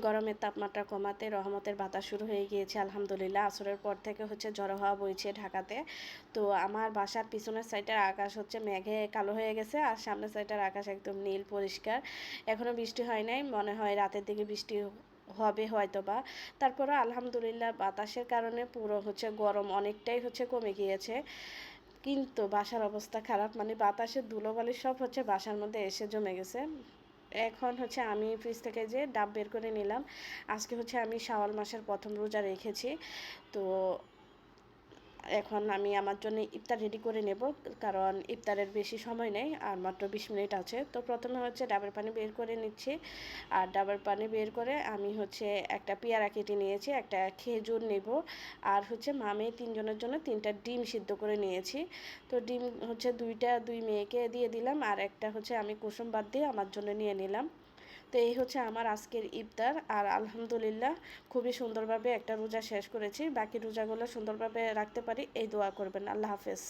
গরমের তাপমাত্রা কমাতে রহমতের বাতাস শুরু হয়ে গিয়েছে, আলহামদুলিল্লাহ। আসরের পর থেকে হচ্ছে ঝড়ো হওয়া বইছে ঢাকাতে। তো আমার বাসার পিছনের সাইডের আকাশ হচ্ছে মেঘে কালো হয়ে গেছে আর সামনের সাইডের আকাশ একদম নীল, পরিষ্কার। এখনও বৃষ্টি হয় নাই, মনে হয় রাতের দিকে বৃষ্টি হবে হয়তো বা তারপরে আলহামদুলিল্লাহ বাতাসের কারণে পুরো হচ্ছে গরম অনেকটাই হচ্ছে কমে গিয়েছে। কিন্তু বাসার অবস্থা খারাপ মানে বাতাসের ধুলোবালি সব হচ্ছে বাসার মধ্যে এসে জমে গেছে। এখন হচ্ছে আমি ফ্রিজ থেকে যে ডাব বের করে নিলাম, আজকে হচ্ছে আমি শাওয়াল মাসের প্রথম রোজা রেখেছি। তো এখন আমি আমার জন্য ইফতার রেডি করে নেব, কারণ ইফতারের বেশি সময় নেই আর মাত্র বিশ মিনিট আছে। তো প্রথমে হচ্ছে ডাবের পানি বের করে নিচ্ছি। আর ডাবের পানি বের করে আমি হচ্ছে একটা পেয়ারা কেটে নিয়েছি, একটা খেজুর নেব। আর হচ্ছে মামে তিনজনের জন্য তিনটা ডিম সিদ্ধ করে নিয়েছি। তো ডিম হচ্ছে দুইটা দুই মেয়েকে দিয়ে দিলাম, আর একটা হচ্ছে আমি কুসুম বাদ দিয়ে আমার জন্য নিয়ে নিলাম। তো এই হচ্ছে আমার আজকের ইফতার। আর আলহামদুলিল্লাহ খুবই সুন্দরভাবে একটা রোজা শেষ করেছি। বাকি রোজাগুলো সুন্দরভাবে রাখতে পারি, এই দোয়া করবেন। আল্লাহ হাফেজ।